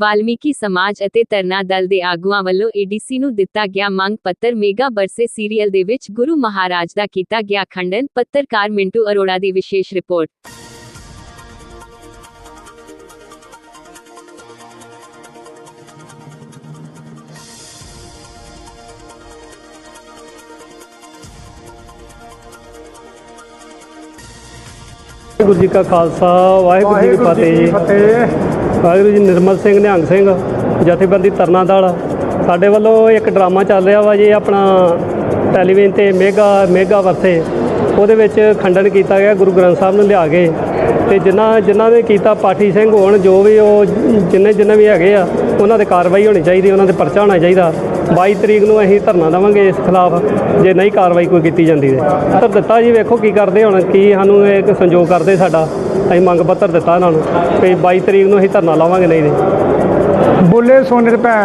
ਵਾਲਮੀਕੀ ਸਮਾਜ ਅਤੇ ਤਰਨਾ ਦਲ ਦੇ ਆਗੂਆਂ ਵੱਲੋਂ ਏਡੀਸੀ ਨੂੰ ਦਿੱਤਾ ਗਿਆ ਮੰਗ ਪੱਤਰ ਮੇਗਾ ਬਰਸੇ ਸੀਰੀਅਲ ਦੇ ਵਿੱਚ ਗੁਰੂ ਮਹਾਰਾਜ ਦਾ ਕੀਤਾ ਗਿਆ ਖੰਡਨ ਪੱਤਰਕਾਰ ਮਿੰਟੂ ਅਰੋੜਾ ਦੀ ਵਿਸ਼ੇਸ਼ ਰਿਪੋਰਟ। ਵਾਹਿਗੁਰੂ ਜੀ ਕਾ ਖਾਲਸਾ ਵਾਹਿਗੁਰੂ ਜੀ ਕੀ ਫਤਿਹ। ਜੀ ਵਾਹਿਗੁਰੂ ਜੀ ਨਿਰਮਲ ਸਿੰਘ, ਨਿਹੰਗ ਸਿੰਘ, ਜਥੇਬੰਦੀ ਤਰਨਾ ਦਲ। ਸਾਡੇ ਵੱਲੋਂ ਇੱਕ ਡਰਾਮਾ ਚੱਲ ਰਿਹਾ ਵਾ ਜੀ, ਆਪਣਾ ਟੈਲੀਵਿਜ਼ਨ ਤੇ ਮੇਗਾ ਮੇਗਾ ਵਰਸੇ। ਉਹਦੇ ਵਿੱਚ ਖੰਡਨ ਕੀਤਾ ਗਿਆ, ਗੁਰੂ ਗ੍ਰੰਥ ਸਾਹਿਬ ਨੂੰ ਲਿਆ ਕੇ। ਤੇ ਜਿਨ੍ਹਾਂ ਜਿਨ੍ਹਾਂ ਨੇ ਕੀਤਾ ਪਾਠੀ ਸਿੰਘ ਹੋਣ, ਜੋ ਵੀ ਉਹ ਜਿੰਨੇ ਜਿੰਨੇ ਵੀ ਹੈਗੇ ਆ, ਉਹਨਾਂ ਤੇ ਕਾਰਵਾਈ ਹੋਣੀ ਚਾਹੀਦੀ, ਉਹਨਾਂ ਤੇ ਪਰਚਾ ਹੋਣਾ ਚਾਹੀਦਾ। 22 ਤਰੀਕ ਨੂੰ ਅਸੀਂ ਧਰਨਾ ਦੇਵਾਂਗੇ ਇਸ ਖਿਲਾਫ, ਜੇ ਨਹੀਂ ਕਾਰਵਾਈ ਕੋਈ ਕੀਤੀ ਜਾਂਦੀ ਤੇ। ਦਿੱਤਾ ਜੀ, ਵੇਖੋ ਕੀ ਕਰਦੇ ਹੁਣ, ਕੀ ਸਾਨੂੰ ਇਹ ਸੰਜੋਗ ਕਰਦੇ ਸਾਡਾ। ਅਸੀਂ ਮੰਗ ਪੱਤਰ ਦਿੱਤਾ ਇਹਨਾਂ ਨੂੰ, ਵੀ 22 ਤਰੀਕ ਨੂੰ ਅਸੀਂ ਧਰਨਾ ਲਾਵਾਂਗੇ, ਨਹੀਂ ਤੇ। ਬੋਲੇ ਸੋ ਭੈ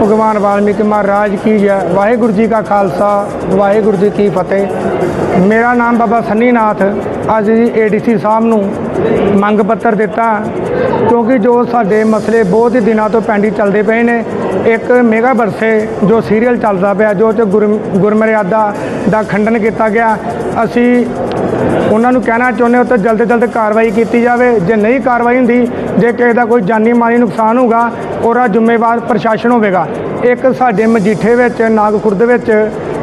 ਭਗਵਾਨ ਵਾਲਮੀਕੀ ਮਹਾਰਾਜ ਕੀ ਜੈ। ਵਾਹਿਗੁਰੂ ਜੀ ਕਾ ਖਾਲਸਾ, ਵਾਹਿਗੁਰੂ ਜੀ ਕੀ ਫਤਿਹ। ਮੇਰਾ ਨਾਮ ਬਾਬਾ ਸੰਨੀ ਨਾਥ ਅੱਜ ਜੀ ਏਡੀਸੀ ਸਾਹਿਬ ਨੂੰ ਮੰਗ ਪੱਤਰ ਦਿੱਤਾ, ਕਿਉਂਕਿ ਜੋ ਸਾਡੇ ਮਸਲੇ ਬਹੁਤ ਹੀ ਦਿਨਾਂ ਤੋਂ ਪੈਂਡੀ ਚੱਲਦੇ ਪਏ ਨੇ, ਇੱਕ ਮੇਗਾ ਬਰਸੇ ਜੋ ਸੀਰੀਅਲ ਚੱਲਦਾ ਪਿਆ, ਜੋ ਚ ਗੁਰ ਗੁਰਮਰਿਆਦਾ ਦਾ ਖੰਡਨ ਕੀਤਾ ਗਿਆ, ਅਸੀਂ ਉਹਨਾਂ ਨੂੰ ਕਹਿਣਾ ਚਾਹੁੰਦੇ ਹਾਂ ਤਾਂ ਜਲਦ ਤੋਂ ਜਲਦ ਕਾਰਵਾਈ ਕੀਤੀ ਜਾਵੇ। ਜੇ ਨਹੀਂ ਕਾਰਵਾਈ ਹੁੰਦੀ, ਜੇ ਕਿਸੇ ਦਾ ਕੋਈ ਜਾਨੀ ਮਾਲੀ ਨੁਕਸਾਨ ਹੋਊਗਾ, ਉਹਦਾ ਜ਼ਿੰਮੇਵਾਰ ਪ੍ਰਸ਼ਾਸਨ ਹੋਵੇਗਾ। ਇੱਕ ਸਾਡੇ ਮਜੀਠੇ ਵਿੱਚ, ਨਾਗਖੁਰਦ ਵਿੱਚ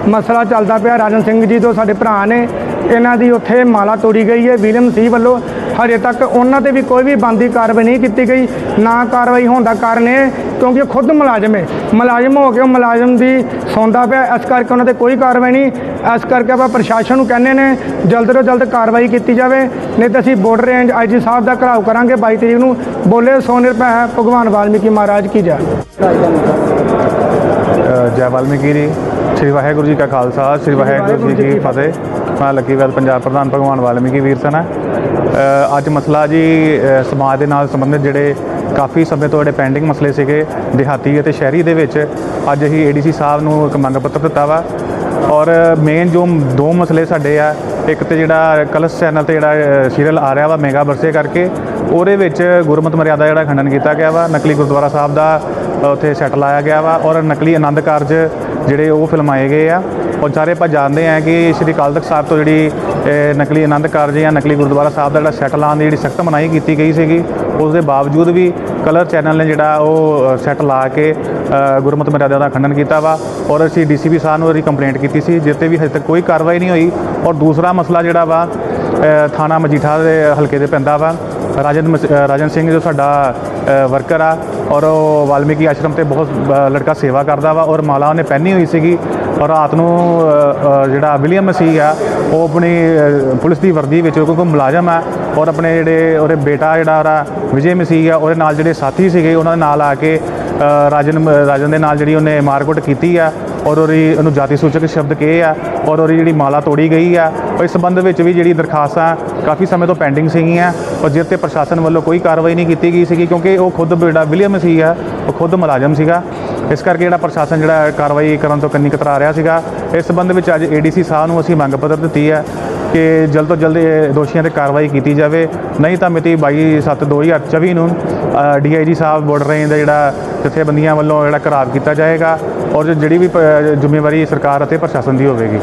ਮਸਲਾ ਚੱਲਦਾ ਪਿਆ, ਰਾਜਨ ਸਿੰਘ ਜੀ ਤੋਂ ਸਾਡੇ ਭਰਾ ਨੇ ਇਹਨਾਂ ਦੀ ਉੱਥੇ ਮਾਲਾ ਤੋੜੀ ਗਈ ਹੈ। ਵਿਲੀਅਮ ਸੀ ਵੱਲੋਂ ਹਜੇ ਤੱਕ ਉਹਨਾਂ ਤੇ ਵੀ ਕੋਈ ਵੀ ਬੰਦੀ ਕਾਰਵਾਈ ਨਹੀਂ ਕੀਤੀ ਗਈ। ਨਾ ਕਾਰਵਾਈ ਹੋਣ ਦਾ ਕਾਰਨ ਇਹ ਕਿਉਂਕਿ ਖੁਦ ਮੁਲਾਜ਼ਮ ਹੈ। ਮੁਲਾਜ਼ਮ ਹੋ ਕੇ ਉਹ ਮੁਲਾਜ਼ਮ ਦੀ ਸੌਂਦਾ ਪਿਆ। ਇਸ ਕਰਕੇ ਉਹਨਾਂ ਤੇ ਕੋਈ ਕਾਰਵਾਈ ਨਹੀਂ। ਇਸ ਕਰਕੇ ਆਪਾਂ ਪ੍ਰਸ਼ਾਸਨ ਨੂੰ ਕਹਿੰਦੇ ਨੇ ਜਲਦ ਤੋਂ ਜਲਦ ਕਾਰਵਾਈ ਕੀਤੀ ਜਾਵੇ। ਨਹੀਂ ਤਾਂ ਅਸੀਂ ਬਾਰਡਰ ਰੇਂਜ ਆਈਜੀ ਸਾਹਿਬ ਦਾ ਘਰਾਓ ਕਰਾਂਗੇ। 22 ਤਰੀਕ ਨੂੰ ਬੋਲੇ ਸੋ ਨਿਰਭੈ ਭਗਵਾਨ ਵਾਲਮੀਕੀ ਮਹਾਰਾਜ ਕੀ ਜੈ। ਜੈ ਵਾਲਮੀਕੀ ਜੀ। ਸ੍ਰੀ ਵਾਹਿਗੁਰੂ ਜੀ ਕਾ ਖਾਲਸਾ। ਸ੍ਰੀ ਵਾਹਿਗੁਰੂ ਜੀ ਕੀ ਫਤਿਹ। ਮੈਂ ਲੱਕੀਵੈਲ ਪੰਜਾਬ ਪ੍ਰਧਾਨ ਭਗਵਾਨ ਵਾਲਮੀਕੀ ਵੀਰ ਸਨ। ਅ, ਅੱਜ ਮਸਲਾ ਜੀ ਸਮਾਜ ਦੇ ਨਾਲ ਸੰਬੰਧਿਤ ਜਿਹੜੇ ਕਾਫੀ ਸਮੇਂ ਤੋਂ ਜਿਹੜੇ ਪੈਂਡਿੰਗ ਮਸਲੇ ਸੀਗੇ ਦਿਹਾਤੀ ਅਤੇ ਸ਼ਹਿਰੀ ਦੇ ਵਿੱਚ ਅੱਜ ਅਸੀਂ ਏਡੀਸੀ ਸਾਹਿਬ ਨੂੰ ਇੱਕ ਮੰਗ ਪੱਤਰ ਦਿੱਤਾ ਵਾ। ਔਰ ਮੇਨ ਜੋ ਦੋ ਮਸਲੇ ਸਾਡੇ ਆ ਇੱਕ ਤੇ ਜਿਹੜਾ ਕਲਸ ਚੈਨਲ ਤੇ ਜਿਹੜਾ ਸੀਰੀਅਲ ਆ ਰਿਹਾ ਵਾ ਮੇਗਾ ਬਰਸੇ ਕਰਕੇ ਉਹਦੇ ਵਿੱਚ ਗੁਰਮਤ ਮਰਿਆਦਾ ਜਿਹੜਾ ਖੰਡਨ ਕੀਤਾ ਗਿਆ ਵਾ। ਨਕਲੀ ਗੁਰਦੁਆਰਾ ਸਾਹਿਬ ਦਾ ਉੱਥੇ ਸੈੱਟ ਲਾਇਆ ਗਿਆ ਵਾ। ਔਰ ਨਕਲੀ ਆਨੰਦ ਕਾਰਜ ਜਿਹੜੇ ਉਹ ਫਿਲਮਾਏ ਗਏ ਆ। ਔਰ ਸਾਰੇ ਆਪਾਂ ਜਾਣਦੇ ਆ ਕਿ ਸ਼੍ਰੀ ਅਕਾਲ ਤਖਤ ਸਾਹਿਬ ਤੋਂ ਜਿਹੜੀ ਨਕਲੀ ਆਨੰਦ ਕਾਰਜ ਜਾਂ ਨਕਲੀ ਗੁਰਦੁਆਰਾ ਸਾਹਿਬ ਦਾ ਜਿਹੜਾ ਸੈੱਟ ਲਾਉਣ ਦੀ ਜਿਹੜੀ ਸਖਤ ਮਨਾਹੀ ਕੀਤੀ ਗਈ ਸੀਗੀ ਉਸ ਦੇ ਬਾਵਜੂਦ ਵੀ ਕਲਰ ਚੈਨਲ ਨੇ ਜਿਹੜਾ ਉਹ ਸੈੱਟ ਲਾ ਕੇ ਅ, ਮਰਿਆਦਾ ਦਾ ਖੰਡਨ ਕੀਤਾ ਵਾ। ਔਰ ਅਸੀਂ ਡੀਸੀਪੀ ਸਾਹਿਬ ਨੂੰ ਉਹਦੀ ਕੰਪਲੇਂਟ ਕੀਤੀ ਸੀ ਜਿਸ ਵੀ ਹਜੇ ਤੱਕ ਕੋਈ ਕਾਰਵਾਈ ਨਹੀਂ ਹੋਈ। ਔਰ ਦੂਸਰਾ ਮਸਲਾ ਜਿਹੜਾ ਵਾ ਥਾਣਾ ਮਜੀਠਾ ਦੇ ਹਲਕੇ ਦੇ ਪੈਂਦਾ ਵਾ। ਰਾਜਨ ਮਸ- ਰਾਜਨ ਸਿੰਘ ਜੋ ਸਾਡਾ ਵਰਕਰ ਆ ਔਰ ਉਹ ਵਾਲਮੀਕੀ ਆਸ਼ਰਮ ਤੇ ਬਹੁਤ ਲੜਕਾ ਸੇਵਾ ਕਰਦਾ ਵਾ ਔਰ ਮਾਲਾ ਉਹਨੇ ਪਹਿਨੀ ਹੋਈ ਸੀਗੀ ਔਰ ਰਾਤ ਨੂੰ ਜਿਹੜਾ ਵਿਲੀਅਮ ਮਸੀਹ ਆ ਉਹ ਆਪਣੀ ਪੁਲਿਸ ਦੀ ਵਰਦੀ ਵਿੱਚ ਕਿਉਂਕਿ ਮੁਲਾਜ਼ਮ ਆ ਔਰ ਆਪਣੇ ਜਿਹੜੇ ਉਹਦੇ ਬੇਟਾ ਜਿਹੜਾ ਉਹਦਾ ਵਿਜੇ ਮਸੀਹ ਆ ਉਹਦੇ ਨਾਲ ਜਿਹੜੇ ਸਾਥੀ ਸੀਗੇ ਉਹਨਾਂ ਦੇ ਨਾਲ ਆ ਕੇ ਅ, ਰਾਜਨ ਰਾਜਨ ਦੇ ਨਾਲ ਜਿਹੜੀ ਉਹਨੇ ਮਾਰਕੁੱਟ ਕੀਤੀ ਆ ਔਰ ਉਹਦੀ ਉਹਨੂੰ ਜਾਤੀ ਸੂਚਕ ਸ਼ਬਦ ਕਹੇ ਆ, ਔਰ ਉਹਦੀ ਜਿਹੜੀ ਮਾਲਾ ਤੋੜੀ ਗਈ ਆ, ਔਰ ਇਸ ਸੰਬੰਧ ਵਿੱਚ ਵੀ ਜਿਹੜੀ ਦਰਖਾਸਤਾਂ ਕਾਫੀ ਸਮੇਂ ਤੋਂ ਪੈਂਡਿੰਗ ਸੀਗੀਆਂ, ਔਰ ਜਿਸ ਤੇ ਪ੍ਰਸ਼ਾਸਨ ਵੱਲੋਂ ਕੋਈ ਕਾਰਵਾਈ ਨਹੀਂ ਕੀਤੀ ਗਈ ਸੀਗੀ, ਕਿਉਂਕਿ ਉਹ ਖੁਦ ਜਿਹੜਾ ਵਿਲੀਅਮ ਸੀਗਾ, ਉਹ ਖੁਦ ਮੁਲਾਜ਼ਮ ਸੀਗਾ। ਇਸ ਕਰਕੇ ਜਿਹੜਾ ਪ੍ਰਸ਼ਾਸਨ ਜਿਹੜਾ ਕਾਰਵਾਈ ਕਰਨ ਤੋਂ ਕੰਨੀ ਕਤਰਾ ਰਿਹਾ ਸੀਗਾ। ਇਸ ਸੰਬੰਧ ਵਿੱਚ ਅੱਜ ਏਡੀਸੀ ਸਾਹਿਬ ਨੂੰ ਅਸੀਂ ਮੰਗ ਪੱਤਰ ਦਿੱਤੀ ਹੈ ਕਿ ਜਲਦ ਤੋਂ ਜਲਦ ਇਹ ਦੋਸ਼ੀਆਂ ਤੇ ਕਾਰਵਾਈ ਕੀਤੀ ਜਾਵੇ। ਨਹੀਂ ਤਾਂ ਮਿਤੀ 22/7/2024 ਨੂੰ ਡੀਆਈਜੀ ਸਾਹਿਬ ਬਾਰਡਰ ਰੇਂਜ ਦਾ ਜਿਹੜਾ ਜਥੇਬੰਦੀਆਂ ਵੱਲੋਂ ਜਿਹੜਾ ਘਰਾਵ ਕੀਤਾ ਜਾਏਗਾ ਔਰ ਜਿਹੜੀ ਵੀ ਪ- ਜ਼ਿੰਮੇਵਾਰੀ ਸਰਕਾਰ ਅਤੇ ਪ੍ਰਸ਼ਾਸਨ ਦੀ ਹੋਵੇਗੀ।